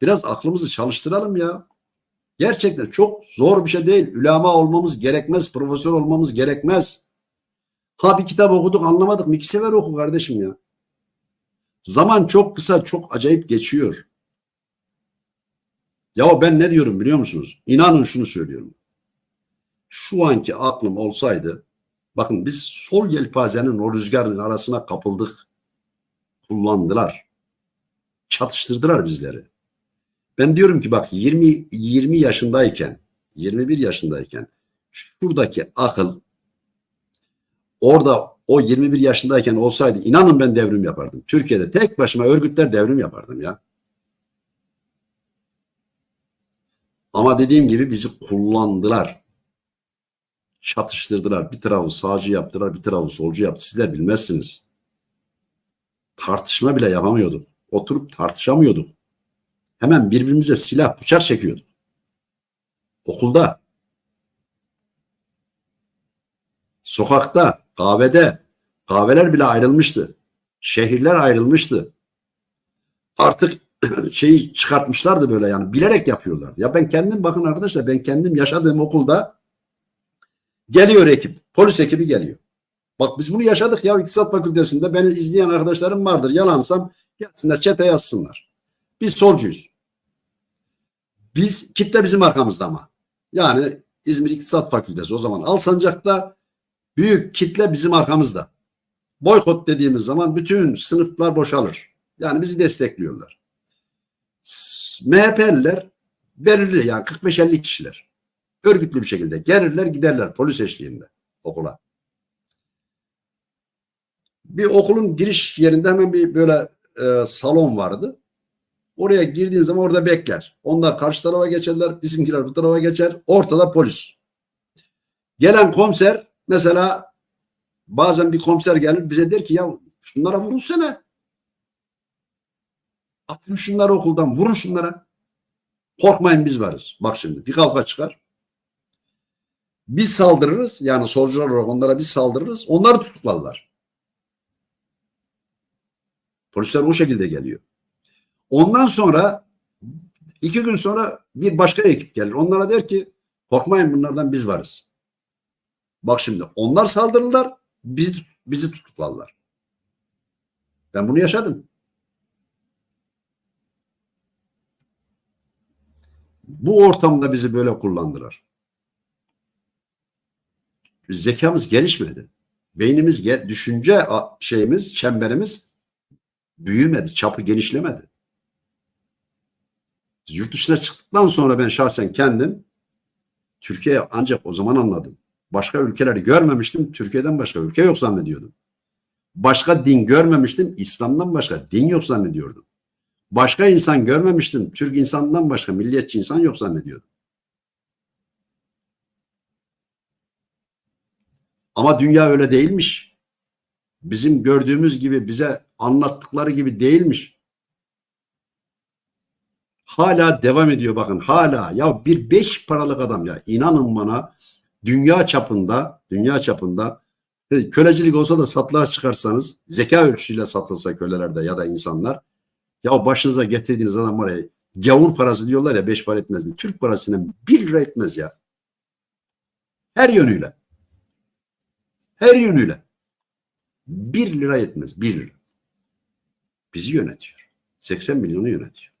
Biraz aklımızı çalıştıralım ya. Gerçekten çok zor bir şey değil. Ülama olmamız gerekmez. Profesör olmamız gerekmez. Ha bir kitap okuduk anlamadık mı? İki sefer oku kardeşim ya. Zaman çok kısa, çok acayip geçiyor. Ya ben ne diyorum biliyor musunuz? İnanın şunu söylüyorum. Şu anki aklım olsaydı, bakın biz sol yelpazenin o rüzgarın arasına kapıldık. Kullandılar. Çatıştırdılar bizleri. Ben diyorum ki bak 20 20 yaşındayken, 21 yaşındayken şuradaki akıl orada o 21 yaşındayken olsaydı inanın ben devrim yapardım. Türkiye'de tek başıma örgütler devrim yapardım ya. Ama dediğim gibi bizi kullandılar. Çatıştırdılar. Bir tarafı sağcı yaptılar, bir tarafı solcu yaptı. Sizler bilmezsiniz. Tartışma bile yapamıyorduk. Oturup tartışamıyorduk. Hemen birbirimize silah, bıçak çekiyorduk. Okulda, sokakta, kahvede, kahveler bile ayrılmıştı. Şehirler ayrılmıştı. Artık şeyi çıkartmışlardı böyle yani bilerek yapıyorlar. Ya ben kendim bakın arkadaşlar ben kendim yaşadığım okulda geliyor ekip, polis ekibi geliyor. Bak biz bunu yaşadık ya İktisat Fakültesinde beni izleyen arkadaşlarım vardır. Yalansam gelsinler çete yazsınlar. Biz solcuyuz. Biz kitle bizim arkamızda ama. Yani İzmir İktisat Fakültesi o zaman Alsancak'ta büyük kitle bizim arkamızda. Boykot dediğimiz zaman bütün sınıflar boşalır. Yani bizi destekliyorlar. MHP'liler belirli yani 45-50 kişiler. Örgütlü bir şekilde gelirler giderler polis eşliğinde okula. Bir okulun giriş yerinde hemen bir böyle e, salon vardı. Oraya girdiğin zaman orada bekler. Onlar karşı tarafa geçerler, bizimkiler bu tarafa geçer. Ortada polis. Gelen komiser mesela bazen bir komiser gelir bize der ki ya şunlara vurunsana. Atın şunları okuldan vurun şunlara. Korkmayın biz varız. Bak şimdi bir kavga çıkar. Biz saldırırız yani solcular olarak onlara biz saldırırız. Onları tutuklarlar. Polisler o şekilde geliyor. Ondan sonra iki gün sonra bir başka ekip gelir. Onlara der ki korkmayın bunlardan biz varız. Bak şimdi onlar saldırırlar biz, bizi tutuklarlar. Ben bunu yaşadım. Bu ortamda bizi böyle kullandılar. Zekamız gelişmedi. Beynimiz, düşünce şeyimiz, çemberimiz büyümedi, çapı genişlemedi. Yurt dışına çıktıktan sonra ben şahsen kendim Türkiye'ye ancak o zaman anladım. Başka ülkeleri görmemiştim. Türkiye'den başka ülke yok zannediyordum. Başka din görmemiştim. İslam'dan başka din yok zannediyordum. Başka insan görmemiştim. Türk insanından başka milliyetçi insan yok zannediyordum. Ama dünya öyle değilmiş. Bizim gördüğümüz gibi bize anlattıkları gibi değilmiş. Hala devam ediyor bakın hala ya bir beş paralık adam ya inanın bana dünya çapında dünya çapında e, kölecilik olsa da satlığa çıkarsanız zeka ölçüsüyle satılsa kölelerde ya da insanlar ya başınıza getirdiğiniz adam var ya gavur parası diyorlar ya beş para etmez. Türk parasının bir lira etmez ya. Her yönüyle. Her yönüyle. Bir lira etmez. Bir lira. Bizi yönetiyor. 80 milyonu yönetiyor.